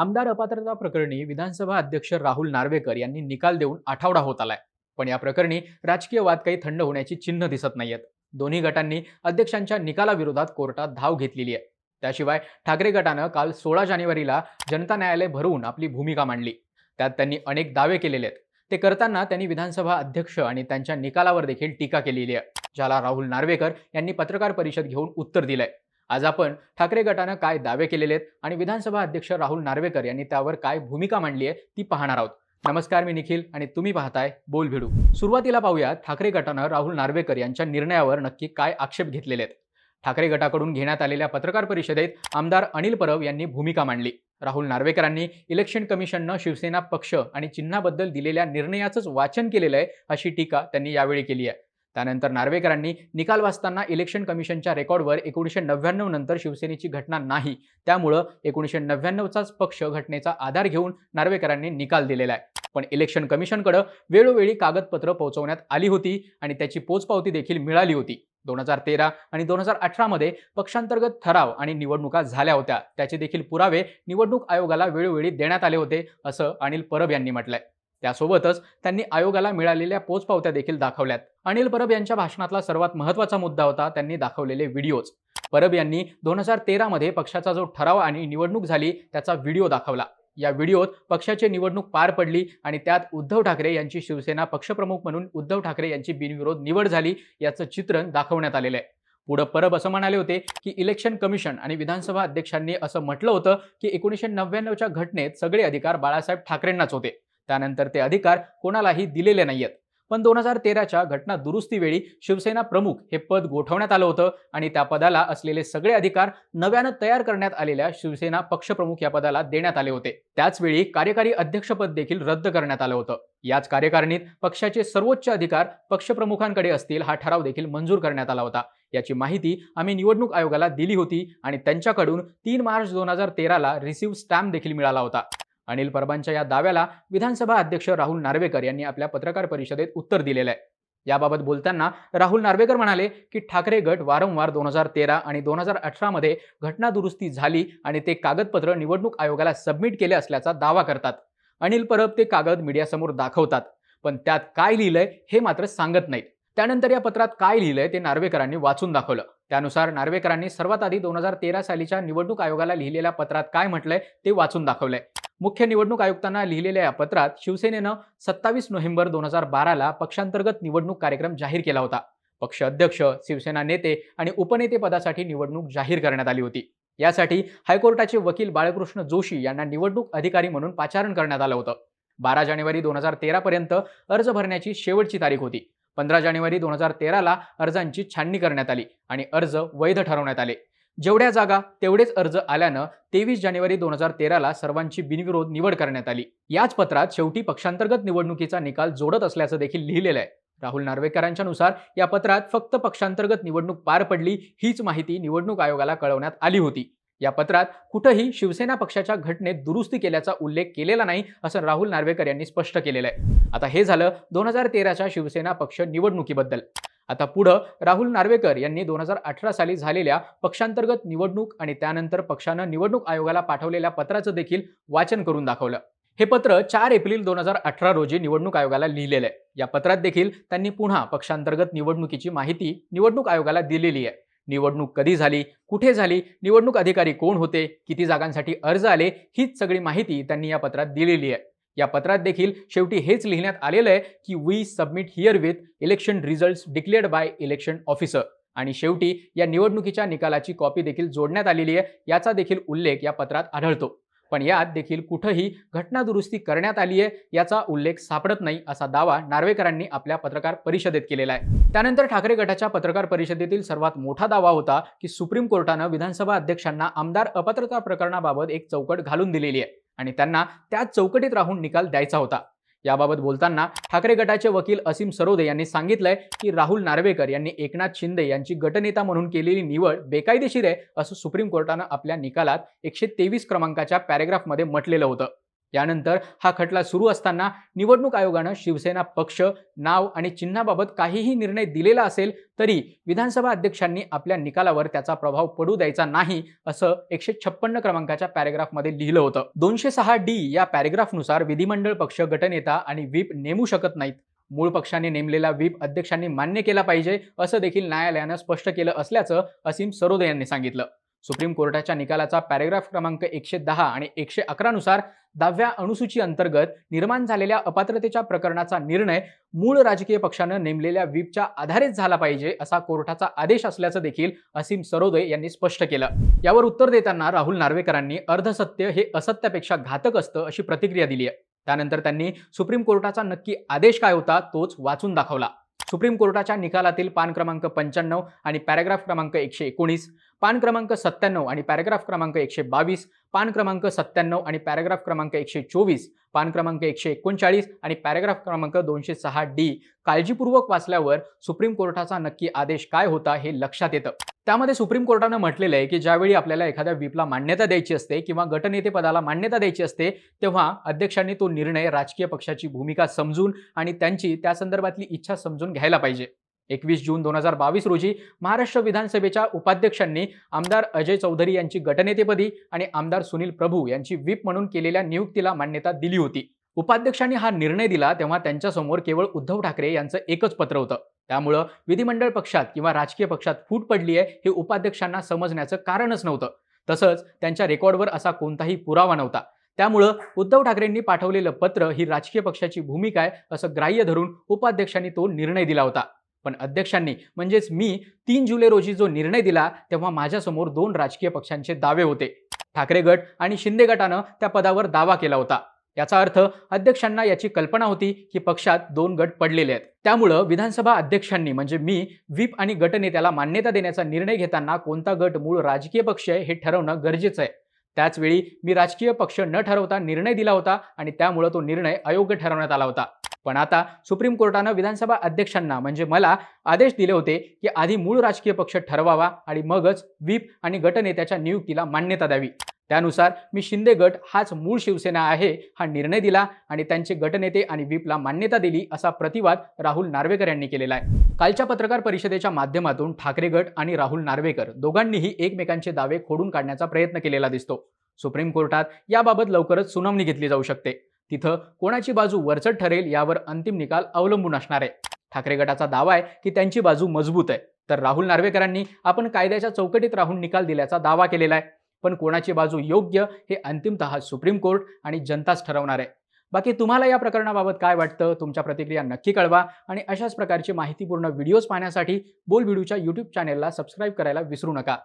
आमदार अपात्रता प्रकरणी विधानसभा अध्यक्ष राहुल नार्वेकर यांनी निकाल देऊन आठवडा होत आलाय. पण या प्रकरणी राजकीय वाद काही थंड होण्याची चिन्ह दिसत नाहीयेत. दोन्ही गटांनी अध्यक्षांच्या निकालाविरोधात कोर्टात धाव घेतलेली आहे. त्याशिवाय ठाकरे गटानं काल सोळा जानेवारीला जनता न्यायालय भरवून आपली भूमिका मांडली. त्यात त्यांनी अनेक दावे केलेले आहेत. ते करताना त्यांनी विधानसभा अध्यक्ष आणि त्यांच्या निकालावर देखील टीका केलेली आहे ज्याला राहुल नार्वेकर यांनी पत्रकार परिषद घेऊन उत्तर दिलंय. आज आपण ठाकरे गटानं काय दावे केलेले आहेत आणि विधानसभा अध्यक्ष राहुल नार्वेकर यांनी त्यावर काय भूमिका मांडली आहे ती पाहणार आहोत. नमस्कार मी निखिल आणि तुम्ही पाहताय बोल भिडू. सुरुवातीला पाहूया ठाकरे गटानं राहुल नार्वेकर यांच्या निर्णयावर नक्की काय आक्षेप घेतलेले आहेत. ठाकरे गटाकडून घेण्यात आलेल्या पत्रकार परिषदेत आमदार अनिल परब यांनी भूमिका मांडली. राहुल नार्वेकरांनी इलेक्शन कमिशननं शिवसेना पक्ष आणि चिन्हाबद्दल दिलेल्या निर्णयाचंच वाचन केलेलं आहे अशी टीका त्यांनी यावेळी केली आहे. त्यानंतर नार्वेकरांनी निकाल वाचताना इलेक्शन कमिशनच्या रेकॉर्डवर एकोणीसशे नव्याण्णव नंतर शिवसेनेची घटना नाही. त्यामुळं एकोणीसशे नव्याण्णवचाच पक्ष घटनेचा आधार घेऊन नार्वेकरांनी निकाल दिलेला आहे. पण इलेक्शन कमिशनकडं वेळोवेळी कागदपत्र पोहोचवण्यात आली होती आणि त्याची पोचपावती देखील मिळाली होती. दोन हजार तेरा आणि दोन हजार अठरामध्ये पक्षांतर्गत ठराव आणि निवडणुका झाल्या होत्या. त्याचे देखील पुरावे निवडणूक आयोगाला वेळोवेळी देण्यात आले होते असं अनिल परब यांनी म्हटलंय. त्यासोबतच त्यांनी आयोगाला मिळालेल्या पोचपावत्या देखील दाखवल्यात. अनिल परब यांच्या भाषणातला सर्वात महत्त्वाचा मुद्दा होता त्यांनी दाखवलेले व्हिडिओज. परब यांनी दोन हजार तेरामध्ये पक्षाचा जो ठराव आणि निवडणूक झाली त्याचा व्हिडिओ दाखवला. या व्हिडिओत पक्षाची निवडणूक पार पडली आणि त्यात उद्धव ठाकरे यांची शिवसेना पक्षप्रमुख म्हणून उद्धव ठाकरे यांची बिनविरोध निवड झाली याचं चित्रण दाखवण्यात आलेलं आहे. पुढं परब असं म्हणाले होते की इलेक्शन कमिशन आणि विधानसभा अध्यक्षांनी असं म्हटलं होतं की एकोणीसशे नव्याण्णवच्या घटनेत सगळे अधिकार बाळासाहेब ठाकरेंनाच होते. त्यानंतर ते अधिकार कोणालाही दिलेले नाहीयेत. पण दोन हजार तेराच्या घटना दुरुस्तीवेळी शिवसेना प्रमुख हे पद गोठवण्यात आलं होतं आणि त्या पदाला असलेले सगळे अधिकार नव्यानं तयार करण्यात आलेल्या शिवसेना पक्षप्रमुख या पदाला देण्यात आले होते. त्याचवेळी कार्यकारी अध्यक्षपद देखील रद्द करण्यात आलं होतं. याच कार्यकारिणीत पक्षाचे सर्वोच्च अधिकार पक्षप्रमुखांकडे असतील हा ठराव देखील मंजूर करण्यात आला होता. याची माहिती आम्ही निवडणूक आयोगाला दिली होती आणि त्यांच्याकडून तीन मार्च दोन हजार तेराला रिसिव्ह स्टॅम्प देखील मिळाला होता. अनिल परबांच्या या दाव्याला विधानसभा अध्यक्ष राहुल नार्वेकर यांनी आपल्या पत्रकार परिषदेत उत्तर दिलेलं आहे याबाबत बोलताना राहुल नार्वेकर म्हणाले की ठाकरे गट वारंवार दोन हजार तेरा आणि दोन हजार अठरामध्ये घटना दुरुस्ती झाली आणि ते कागदपत्र निवडणूक आयोगाला सबमिट केले असल्याचा दावा करतात. अनिल परब ते कागद मीडियासमोर दाखवतात पण त्यात काय लिहिलंय हे मात्र सांगत नाहीत. त्यानंतर या पत्रात काय लिहिलंय ते नार्वेकरांनी वाचून दाखवलं. त्यानुसार नार्वेकरांनी सर्वात आधी दोन हजार तेरा सालीच्या निवडणूक आयोगाला लिहिलेल्या पत्रात काय म्हटलंय ते वाचून दाखवलंय. मुख्य निवडणूक आयुक्तांना लिहिलेल्या या पत्रात शिवसेनेनं सत्तावीस नोव्हेंबर दोन हजार बाराला पक्षांतर्गत निवडणूक कार्यक्रम जाहीर केला होता. पक्ष अध्यक्ष शिवसेना नेते आणि उपनेते पदासाठी निवडणूक जाहीर करण्यात आली होती. यासाठी हायकोर्टाचे वकील बाळकृष्ण जोशी यांना निवडणूक अधिकारी म्हणून पाचारण करण्यात आलं होतं. बारा जानेवारी दोन हजार तेरापर्यंत अर्ज भरण्याची शेवटची तारीख होती. पंधरा जानेवारी दोन हजार तेराला अर्जांची छाननी करण्यात आली आणि अर्ज वैध ठरवण्यात आले. जेवढ्या जागा तेवढेच अर्ज आल्यानं तेवीस जानेवारी दोन हजार तेराला सर्वांची बिनविरोध निवड करण्यात आली. याच पत्रात शेवटी पक्षांतर्गत निवडणुकीचा निकाल जोडत असल्याचं देखील लिहिलेलं आहे राहुल नार्वेकरांच्या नुसार या पत्रात फक्त पक्षांतर्गत निवडणूक पार पडली हीच माहिती निवडणूक आयोगाला कळवण्यात आली होती. या पत्रात कुठंही शिवसेना पक्षाच्या घटनेत दुरुस्ती केल्याचा उल्लेख केलेला नाही असं राहुल नार्वेकर यांनी स्पष्ट केलेलं आहे आता हे झालं दोन हजार तेराच्या शिवसेना पक्ष निवडणुकीबद्दल. आता पुढं राहुल नार्वेकर यांनी दोन हजार अठरा साली झालेल्या पक्षांतर्गत निवडणूक आणि त्यानंतर पक्षानं निवडणूक आयोगाला पाठवलेल्या पत्राचं देखील वाचन करून दाखवलं. हे पत्र चार एप्रिल दोन हजार अठरा रोजी निवडणूक आयोगाला लिहिलेलं आहे. या पत्रात देखील त्यांनी पुन्हा पक्षांतर्गत निवडणुकीची माहिती निवडणूक आयोगाला दिलेली आहे. निवडणूक कधी झाली? कुठे झाली? निवडणूक अधिकारी कोण होते? किती जागांसाठी अर्ज आले? हीच सगळी माहिती त्यांनी या पत्रात दिलेली आहे. या पत्रात देखील शेवटी हेच लिहिण्यात आलेलं आहे की we submit here with election result declared by election officer आणि शेवटी या निवडणुकीच्या निकालाची कॉपी देखील जोडण्यात आलेली आहे याचा देखील उल्लेख या पत्रात आढळतो. पण यात देखील कुठंही घटनादुरुस्ती करण्यात आली आहे याचा उल्लेख सापडत नाही असा दावा नार्वेकरांनी आपल्या पत्रकार परिषदेत केलेला आहे. त्यानंतर ठाकरे गटाच्या पत्रकार परिषदेतील सर्वात मोठा दावा होता की सुप्रीम कोर्टानं विधानसभा अध्यक्षांना आमदार अपात्रता प्रकरणाबाबत एक चौकट घालून दिलेली आहे. आणि त्यांना त्याच चौकटीत राहून निकाल द्यायचा होता. याबाबत बोलताना ठाकरे गटाचे वकील असीम सरोदे यांनी सांगितलंय की राहुल नार्वेकर यांनी एकनाथ शिंदे यांची गटनेता म्हणून केलेली निवड बेकायदेशीर आहे असं सुप्रीम कोर्टानं आपल्या निकालात एकशे तेवीस क्रमांकाच्या पॅरेग्राफमध्ये म्हटलेलं होतं. यानंतर हा खटला सुरू असताना निवडणूक आयोगानं शिवसेना पक्ष नाव आणि चिन्हाबाबत काहीही निर्णय दिलेला असेल तरी विधानसभा अध्यक्षांनी आपल्या निकालावर त्याचा प्रभाव पडू द्यायचा नाही असं एकशे छप्पन्न क्रमांकाच्या पॅरेग्राफमध्ये लिहिलं होतं. दोनशे सहा डी या पॅरेग्राफनुसार विधिमंडळ पक्ष गटनेता आणि व्हीप नेमू शकत नाहीत. मूळ पक्षाने नेमलेला व्हीप अध्यक्षांनी मान्य केला पाहिजे असं देखील न्यायालयानं स्पष्ट केलं असल्याचं असीम सरोदे यांनी सांगितलं. सुप्रीम कोर्टाच्या निकालाचा पॅरेग्राफ क्रमांक एकशे दहा आणि एकशे अकरानुसार दहाव्या अनुसूची अंतर्गत निर्माण झालेल्या अपात्रतेच्या प्रकरणाचा निर्णय मूळ राजकीय पक्षानं नेमलेल्या व्हीपच्या आधारेच झाला पाहिजे असा कोर्टाचा आदेश असल्याचं देखील असीम सरोदे यांनी स्पष्ट केलं. यावर उत्तर देताना राहुल नार्वेकरांनी अर्धसत्य हे असत्यापेक्षा घातक असतं अशी प्रतिक्रिया दिली आहे. त्यानंतर त्यांनी सुप्रीम कोर्टाचा नक्की आदेश काय होता तोच वाचून दाखवला. सुप्रीम कोर्टाच्या निकालातील पान क्रमांक पंच्याण्णव आणि पॅराग्राफ क्रमांक एकशे एकोणीस पान क्रमांक सत्त्याण्णव आणि पॅराग्राफ क्रमांक एकशे बावीस पान क्रमांक सत्त्याण्णव आणि पॅराग्राफ क्रमांक एकशे चोवीस पान क्रमांक एकशे एकोणचाळीस आणि पॅराग्राफ क्रमांक दोनशे सहा डी काळजीपूर्वक वाचल्यावर सुप्रीम कोर्टाचा नक्की आदेश काय होता हे लक्षात येतं. त्यामध्ये सुप्रीम कोर्टानं म्हटलेलं आहे की ज्यावेळी आपल्याला एखाद्या व्हीपला मान्यता द्यायची असते किंवा गटनेते पदाला मान्यता द्यायची असते तेव्हा अध्यक्षांनी तो निर्णय राजकीय पक्षाची भूमिका समजून आणि त्यांची त्या संदर्भातली इच्छा समजून घ्यायला पाहिजे. एकवीस जून दोन हजार बावीस रोजी महाराष्ट्र विधानसभेच्या उपाध्यक्षांनी आमदार अजय चौधरी यांची गटनेतेपदी आणि आमदार सुनील प्रभू यांची व्हीप म्हणून केलेल्या नियुक्तीला मान्यता दिली होती. उपाध्यक्षांनी हा निर्णय दिला तेव्हा त्यांच्यासमोर केवळ उद्धव ठाकरे यांचं एकच पत्र होतं. त्यामुळं विधिमंडळ पक्षात किंवा राजकीय पक्षात फूट पडली आहे हे उपाध्यक्षांना समजण्याचं कारणच नव्हतं. तसंच त्यांच्या रेकॉर्डवर असा कोणताही पुरावा नव्हता. त्यामुळं उद्धव ठाकरेंनी पाठवलेलं पत्र ही राजकीय पक्षाची भूमिका आहे असं ग्राह्य धरून उपाध्यक्षांनी तो निर्णय दिला होता. पण अध्यक्षांनी म्हणजेच मी तीन जुलै रोजी जो निर्णय दिला तेव्हा माझ्यासमोर दोन राजकीय पक्षांचे दावे होते. ठाकरे गट आणि शिंदे गटानं त्या पदावर दावा केला होता. याचा अर्थ अध्यक्षांना याची कल्पना होती की पक्षात दोन गट पडलेले आहेत. त्यामुळं विधानसभा अध्यक्षांनी म्हणजे मी व्हीप आणि गटनेत्याला मान्यता देण्याचा निर्णय घेताना कोणता गट मूळ राजकीय पक्ष आहे हे ठरवणं गरजेचं आहे. त्याचवेळी मी राजकीय पक्ष न ठरवता निर्णय दिला होता आणि त्यामुळं तो निर्णय अयोग्य ठरवण्यात आला होता. पण आता सुप्रीम कोर्टानं विधानसभा अध्यक्षांना म्हणजे मला आदेश दिले होते की आधी मूळ राजकीय पक्ष ठरवावा आणि मगच व्हीप आणि गटनेत्याच्या नियुक्तीला मान्यता द्यावी. त्यानुसार मी शिंदे गट हाच मूळ शिवसेना आहे हा निर्णय दिला आणि त्यांचे गटनेते आणि व्हीपला मान्यता दिली असा प्रतिवाद राहुल नार्वेकर यांनी केलेला आहे. कालच्या पत्रकार परिषदेच्या माध्यमातून ठाकरे गट आणि राहुल नार्वेकर दोघांनीही एकमेकांचे दावे खोडून काढण्याचा प्रयत्न केलेला दिसतो. सुप्रीम कोर्टात याबाबत लवकरच सुनावणी घेतली जाऊ शकते. तिथं कोणाची बाजू वरचढ ठरेल यावर अंतिम निकाल अवलंबून असणार आहे. ठाकरे गटाचा दावा आहे की त्यांची बाजू मजबूत आहे. तर राहुल नार्वेकरांनी आपण कायद्याच्या चौकटीत राहून निकाल दिल्याचा दावा केलेला आहे. पण कोणाची बाजू योग्य हे अंतिमतः सुप्रीम कोर्ट आणि जनताच ठरवणार आहे. बाकी तुम्हाला या प्रकरणाबाबत काय वाटतं? तुमच्या प्रतिक्रिया नक्की कळवा आणि अशाच प्रकारची माहितीपूर्ण व्हिडिओज पाहण्यासाठी बोल व्हिडिओच्या यूट्यूब चॅनेलला सबस्क्राईब करायला विसरू नका.